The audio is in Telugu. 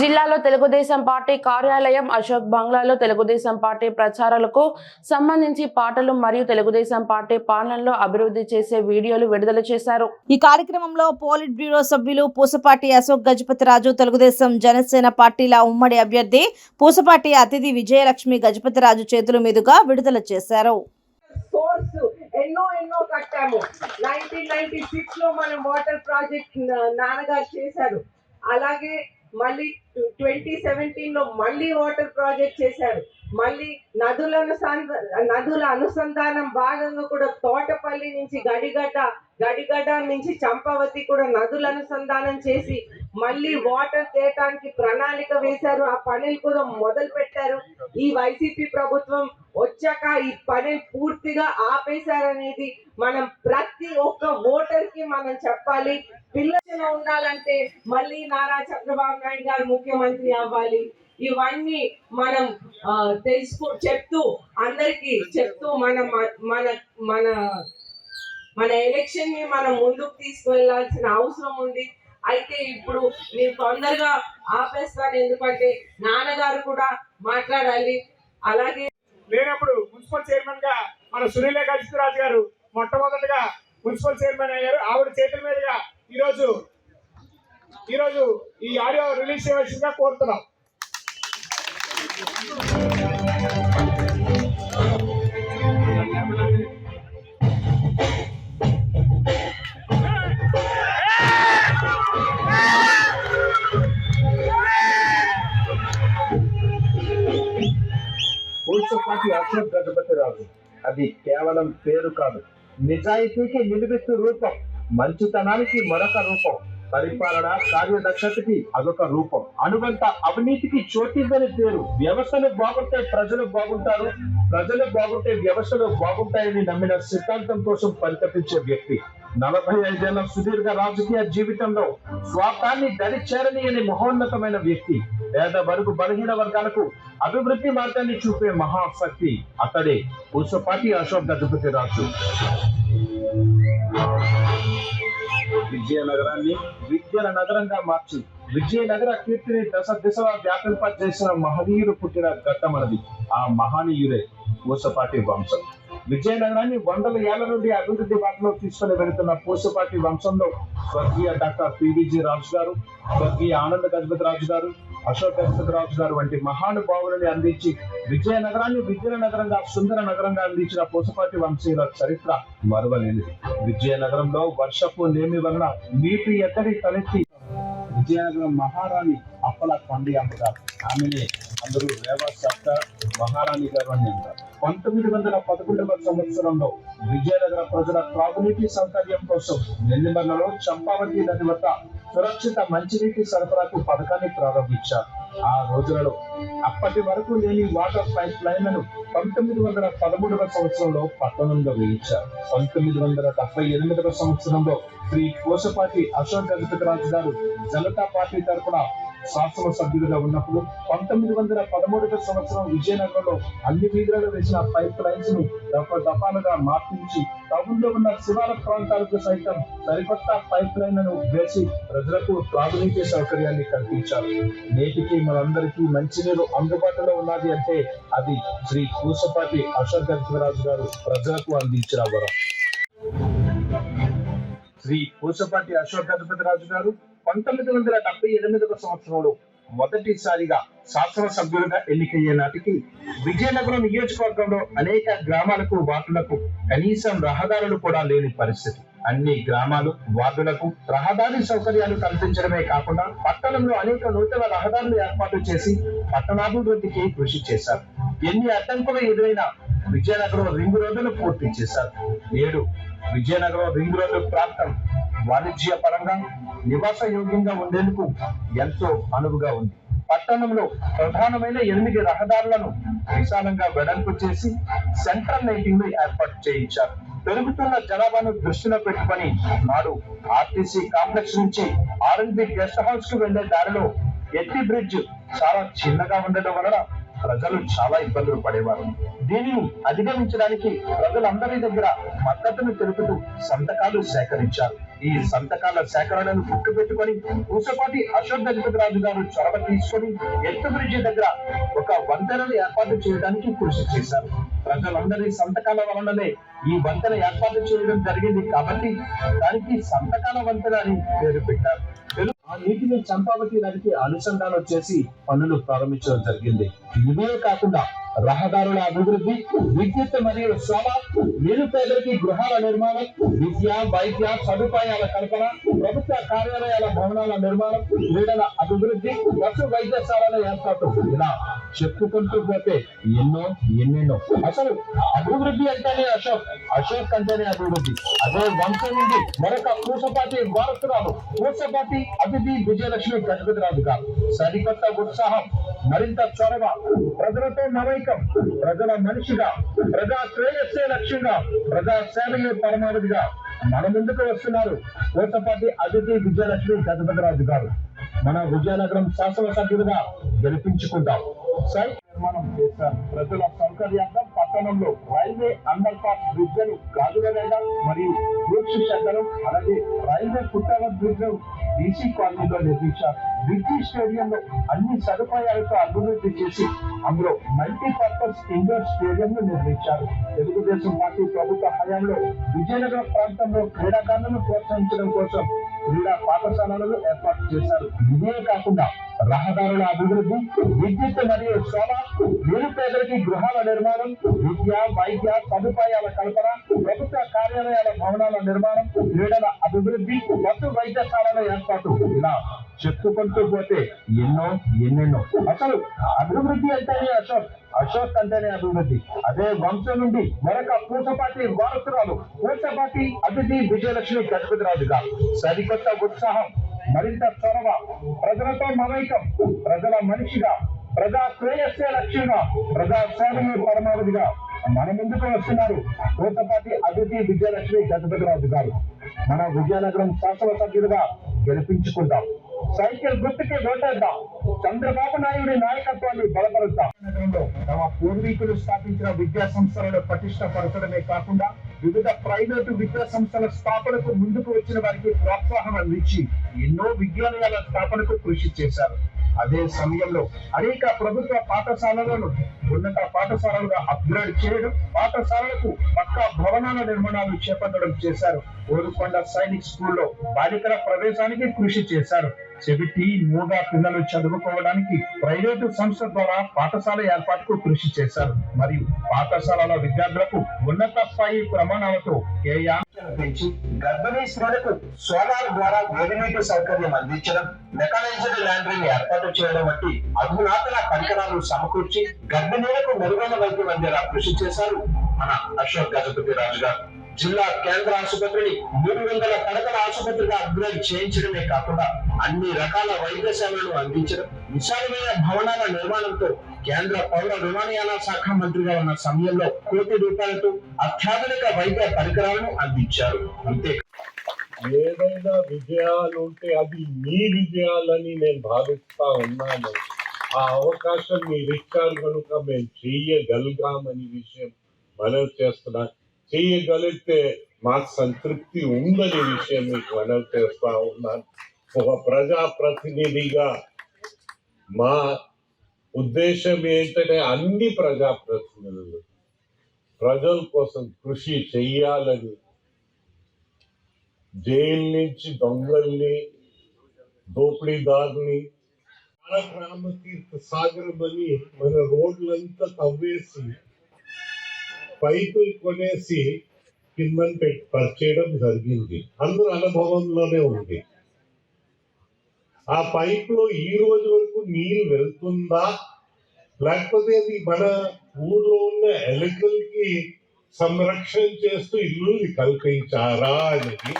జిల్లాలో తెలుగుదేశం పార్టీ కార్యాలయం అశోక్ బంగ్లాలో తెలుగుదేశం పార్టీ ప్రచారాలకు సంబంధించి పాటలు మరియు తెలుగుదేశం పార్టీ పాలనలో అభివృద్ధి చేసే వీడియోలు విడుదల చేశారు. ఈ కార్యక్రమంలో పోలిట్ బ్యూరో సభ్యులు పూసపాటి అశోక్ గజపతిరాజు తెలుగుదేశం జనసేన పార్టీల ఉమ్మడి అభ్యర్థి పూసపాటి అతిథి విజయలక్ష్మి గజపతిరాజు చేతుల మీదుగా విడుదల చేశారు. సోర్స్ ఎన్నో ఎన్నో కట్టాము. నైన్టీన్ నైన్టీ సిక్స్లో మనం వాటర్ ప్రాజెక్ట్ నాన్నగారు చేశారు. అలాగే మళ్ళీ ట్వంటీ సెవెంటీన్లో మళ్ళీ వాటర్ ప్రాజెక్ట్ చేశారు. మళ్ళీ నదుల నదుల అనుసంధానం భాగంగా కూడా తోటపల్లి నుంచి గడిగడ్డ గడిగడ్డ నుంచి చంపవతి కూడా నదుల అనుసంధానం చేసి మళ్ళీ వాటర్ తేయటానికి ప్రణాళిక వేశారు. ఆ పనులు కూడా మొదలు పెట్టారు. ఈ వైసీపీ ప్రభుత్వం వచ్చాక ఈ పని పూర్తిగా ఆపేశారనేది మనం ప్రతి ఒక్క ఓటర్కి మనం చెప్పాలి. పిల్లలు ఉండాలంటే మళ్ళీ నారా చంద్రబాబు నాయుడు గారు ముఖ్యమంత్రి అవ్వాలి. ఇవన్నీ మనం తెలుసుకో చెప్తూ అందరికి చెప్తూ మన మన మన మన ఎలక్షన్ని మనం ముందుకు తీసుకువెళ్ళాల్సిన అవసరం ఉంది. అయితే ఇప్పుడు నేను తొందరగా ఆపేస్తాను. ఎందుకంటే నాన్నగారు కూడా మాట్లాడాలి. అలాగే లేనప్పుడు మున్సిపల్ చైర్మన్గా మన సునీలేఖ రాజు గారు మొట్టమొదటిగా మున్సిపల్ చైర్మన్ అయ్యారు. ఆవిడ చేతుల మీదుగా ఈరోజు ఈరోజు ఈ ఆడియో రిలీజ్ చేయవలసిందిగా కోరుతున్నాం. పూసపాటి అశోక్ గజపతిరాజు అది కేవలం పేరు కాదు నిజాయితీకి నిలువెత్తు రూపం మంచితనానికి మరొక రూపం పరిపాలన కార్యదక్షతకి అదొక రూపం. అనుబంధ అవినీతికి చోటిందని పేరు వ్యవస్థలు బాగుంటే ప్రజలు బాగుంటారు ప్రజలు బాగుంటే వ్యవస్థలు బాగుంటాయని నమ్మిన సిద్ధాంతం కోసం పరితపించే వ్యక్తి. నలభై ఐదేళ్ళ సుదీర్ఘ రాజకీయ జీవితంలో స్వార్థాన్ని దరిచేరని అని మహోన్నతమైన వ్యక్తి. పేద వరకు బలహీన వర్గాలకు అభివృద్ధి మార్గాన్ని చూపే మహాశక్తి అతడే. పూసపాటి అశోక్ గజపతి రాజు. విజయనగరాన్ని విద్యల నగరంగా మార్చి విజయనగర కీర్తిని దశ దిశలా వ్యాపింపజేసిన మహనీయుడు పుట్టిన ఘట్టమనది ఆ మహనీయుడే పూసపాటి వంశం. విజయనగరాన్ని వందల ఏళ్ళ నుండి అభివృద్ధి బాటలో తీసుకుని వెళుతున్న పూసపాటి వంశంలో స్వర్గీయ డాక్టర్ పివిజి రాజు గారు స్వర్గీయ ఆనంద గజపతి రాజు గారు అశోక్ గజపతి రాజు గారు వంటి మహానుభావులని అందించి విజయనగరాన్ని విద్యుల నగరంగా సుందర నగరంగా అందించిన పూసపాటి వంశీయుల చరిత్ర మరవలేనిది. విజయనగరంలో వర్షపు నేమి వలన నీటి ఎత్తడి తలెత్తి విజయనగరం మహారాణి అప్పల కొండి అమ్మగారు. ఆమెనే అందరూ రేవా సప్త మహారాణి గారు అని అంటారు. పంతొమ్మిది వందల పదకొండవ సంవత్సరంలో విజయనగర ప్రజల త్రాగునీటి సౌకర్యం కోసం నెల్లిమర్లలో చంపావతి నది వద్ద సురక్షిత మంచినీటి సరఫరాకు పథకాన్ని ప్రారంభించారు. ఆ రోజులలో అప్పటి వరకు లేని వాటర్ పైప్ లైన్లను పంతొమ్మిది వందల పదమూడవ సంవత్సరంలో పట్టణంలో వేయించారు. పంతొమ్మిది వందల డెబ్బై ఎనిమిదవ సంవత్సరంలో శ్రీ కోసపాటి అశోక్ గజపతిరాజు గారు జనతా పార్టీ తరఫున శాసన సభ్యులుగా ఉన్నప్పుడు పంతొమ్మిది వందల పదమూడవ సంవత్సరం విజయనగరంలో అన్ని వీధులలో వేసిన పైప్ లైన్స్ను దఫ దఫాలుగా మార్పించి టౌన్లో ఉన్న శివాల ప్రాంతాలకు సైతం సరికొత్త పైప్ లైన్లను వేసి ప్రజలకు త్రాగునీటి సౌకర్యాన్ని కల్పించారు. నేటికి మనందరికీ మంచినీరు అందుబాటులో ఉన్నది అంటే అది శ్రీ పూసపాటి అశోక్ గజపతిరాజు గారు ప్రజలకు అందించిన వరం. శ్రీ పూసపాటి అశోక్ గజపతి రాజు గారు పంతొమ్మిది వందల డెబ్బై ఎనిమిదవ సంవత్సరంలో మొదటిసారిగా శాసనసభ్యులుగా ఎన్నికయ్యే నాటికి విజయనగరం నియోజకవర్గంలో అనేక గ్రామాలకు వార్డులకు కనీసం రహదారులు కూడా లేని పరిస్థితి. అన్ని గ్రామాలు వార్డులకు రహదారి సౌకర్యాలు కల్పించడమే కాకుండా పట్టణంలో అనేక నూతన రహదారులు ఏర్పాటు చేసి పట్టణాభివృద్ధికి కృషి చేశారు. ఎన్ని అడ్డంకులు ఎదురైనా విజయనగరం రింగ్ రోడ్డును పూర్తి చేశారు. నేడు విజయనగరం రింగ్ రోడ్డు ప్రాంతం వాణిజ్య పరంగా నివాస యోగ్యంగా ఉండేందుకు ఎంతో అనువుగా ఉంది. పట్టణంలో ప్రధానమైన ఎనిమిది రహదారులను విశాలంగా వెడల్పు చేసి సెంట్రల్ లైటింగ్ను ఏర్పాటు చేయించారు. పెరుగుతున్న జనాభాను దృష్టిలో పెట్టుకొని నాడు ఆర్టీసీ కాంప్లెక్స్ నుంచి ఆర్ఎన్బి గెస్ట్ హౌస్కు వెళ్ళే దారిలో ఎత్తి బ్రిడ్జ్ చాలా చిన్నగా ఉండడం వలన ప్రజలు చాలా ఇబ్బందులు పడేవారు. దీనిని అధిగమించడానికి ప్రజలందరి దగ్గర మద్దతును తెలుపుతూ సంతకాలు సేకరించారు. ఈ సంతకాల సేకరణను గుర్తు పెట్టుకొని పూసపాటి అశోక్ గజపతి గారు చొరవ తీసుకొని ఎత్తు బ్రిడ్జి దగ్గర ఒక వంతెనను ఏర్పాటు చేయడానికి కృషి చేశారు. ప్రజలందరి సంతకాల వలననే ఈ వంతెన ఏర్పాటు చేయడం జరిగింది కాబట్టి దానికి సంతకాల వంతెన అని పేరు పెట్టారు. ఆ నీటిని చంపావతి నదికి అనుసంధానం చేసి పనులు ప్రారంభించడం జరిగింది. ఇవే కాకుండా రహదారుల అభివృద్ధి విద్యుత్ మరియు శ్రమ నిరుపేదలకి గృహాల నిర్మాణం విద్య వైద్య సదుపాయాల కల్పన ప్రభుత్వ కార్యాలయాల భవనాల నిర్మాణం క్రీడల అభివృద్ధి పశు వైద్యశాలల ఏర్పాటు. ఇలా చెప్పుకుంటూ పోతే ఎన్నో ఎన్నెన్నో. అసలు అభివృద్ధి అంటేనే అశోక్ అశోక్ అంటేనే అభివృద్ధి. అదే వంశం నుండి మరొక పూసపాటి వారసురాలు పూసపాటి అతిథి విజయలక్ష్మి గజపతిరాజు గారు. సరికొత్త ఉత్సాహం మరింత చొరవ ప్రజలతో మమైకం ప్రజల మనిషిగా ప్రజా శ్రేయస్సే లక్ష్యంగా ప్రజా సేవలే పరమావధిగా మన ముందుకు వస్తున్నారు కోసపాటి అతిథి విజయలక్ష్మి గజపతిరాజు గారు. మన విజయనగరం శాసనసభ్యులుగా గెలిపించుకుందాం. సైట్ నిర్మాణం చేశారు. ప్రజల సౌకర్యార్థం పట్టణంలో రైల్వే అండర్ పాస్ బ్రిడ్జ్లు గాజుల మరియు వృక్ష అలాగే రైల్వే ఫుట్ఓవర్ బ్రిడ్జ్ బీసీ కాలనీలో నిర్మించారు. బ్రిడ్జి స్టేడియంలో అన్ని సదుపాయాలతో అభివృద్ధి చేసి అందులో మల్టీపర్పస్ ఇండోర్ స్టేడియం ను నిర్మించారు. తెలుగుదేశం పార్టీ ప్రభుత్వ హయాంలో విజయనగరం ప్రాంతంలో క్రీడాకారులను ప్రోత్సహించడం కోసం క్రీడా పాఠశాలలను ఏర్పాటు చేశారు. ఇదే కాకుండా రహదారుల అభివృద్ధి విద్యుత్ మరియు సోమ నిరుపేదలకి గృహాల నిర్మాణం విద్య వైద్య సదుపాయాల కల్పన ప్రభుత్వ కార్యాలయాల భవనాల నిర్మాణం క్రీడల అభివృద్ధి పశు వైద్యశాలల ఏర్పాటు. ఇలా చెప్పుకుంటూ పోతే ఎన్నో ఎన్నెన్నో. అసలు అభివృద్ధి అంటేనే అశోక్ అశోక్ అంటేనే అభివృద్ధి. అదే వంశం నుండి మరొక పూసపాటి వారసురాలు పూసపాటి అతిథి విజయలక్ష్మి గజపతిరాజుగా సరికొత్త ఉత్సాహం మరింత చొరవ ప్రజలతో మమైకం ప్రజల మనిషిగా ప్రజా శ్రేయస్సే లక్ష్యంగా ప్రజా సేవలు పరమావధిగా మన ముందుకు వస్తున్నారు పూసపాటి అతిథి విజయలక్ష్మి గజపతిరాజు గారు. మన విజయనగరం శాసనసభ్యులుగా గెలిపించుకుంటాం సైకిల్ గుర్తుకి ఓటేద్దాం. చంద్రబాబు నాయుడి నాయకత్వాన్ని బలపరుద్దాం. నగరంలో తమ పూర్వీకులు స్థాపించిన విద్యా సంస్థలను పటిష్టపరచడమే కాకుండా వివిధ ప్రైవేటు విద్యా సంస్థల స్థాపనకు ముందుకు వచ్చిన వారికి ప్రోత్సాహం అందించి ఎన్నో విద్యాలయాల స్థాపనకు కృషి చేశారు. అదే సమయంలో అనేక ప్రభుత్వ పాఠశాలలను ఉన్నత పాఠశాలలుగా అప్గ్రేడ్ చేయడం పాఠశాలలకు పక్కా భవనాల నిర్మాణాలు చేపట్టడం చేశారు. ఓరుకొండ సైనిక్ స్కూల్లో బాలికల ప్రవేశానికి కృషి చేశారు. చెవిటి మూగా పిల్లలు చదువుకోవడానికి ప్రైవేటు సంస్థ ద్వారా పాఠశాల ఏర్పాటుకు కృషి చేశారు. మరియు పాఠశాలల విద్యార్థులకు ఉన్నత స్థాయి ప్రమాణాలతో కేయా పెంచి గర్భిణీ స్త్రీలకు సోలార్ ద్వారా వేడినీటి సౌకర్యం అందించడం మెకానైజ్డ్ ల్యాండరీని ఏర్పాటు చేయడం వంటి అధునాతన పరికరాలు సమకూర్చి గర్భిణీలకు మెరుగైన వైద్యం అందేలా కృషి చేశారు మన అశోక్ గజపతి రాజు గారు. జిల్లా కేంద్ర ఆసుపత్రిని మూడు వందల పడకల ఆసుపత్రిగా అప్గ్రేడ్ చేయించడమే కాకుండా అన్ని రకాల వైద్య సేవలను అందించడం విశాలమైన భవనాల నిర్మాణంతో కేంద్ర పౌర విమానయాన శాఖ మంత్రిగా ఉన్న సమయంలో కోటి రూపాయలతో అత్యాధునిక వైద్య పరికరాలను అందించారు. అంతే. ఏదైనా విజయాలు ఉంటే అది మీ విజయాలని నేను భావిస్తా ఉన్నాను. ఆ అవకాశం మీరు ఇచ్చారు కనుక మేము చెయ్యగలిగామని విషయం మనవి చేస్తున్నా. చేయగలిగితే మాకు సంతృప్తి ఉందని విషయం మీకు మనవి చేస్తా ఉన్నాను. ఒక ప్రజాప్రతినిధిగా మా ఉద్దేశం ఏంటంటే అన్ని ప్రజాప్రతినిధులు ప్రజల కోసం కృషి చెయ్యాలని జైలు నుంచి దొంగల్ని దోపిడీదారుని రామతీర్థ సాగరం అని మన రోడ్లంతా తవ్వేసి పైపులు కొనేసి కింద పెట్టి పరిచేయడం జరిగింది. అందరు అనుభవంలోనే ఉంది. ఆ పైప్లో ఈ రోజు వరకు నీళ్ళు వెళ్తుందా? లేకపోతే అది మన ఊర్లో ఉన్న ఎలుకలకి సంరక్షణ చేస్తూ ఇల్లు కల్పించారా అనేది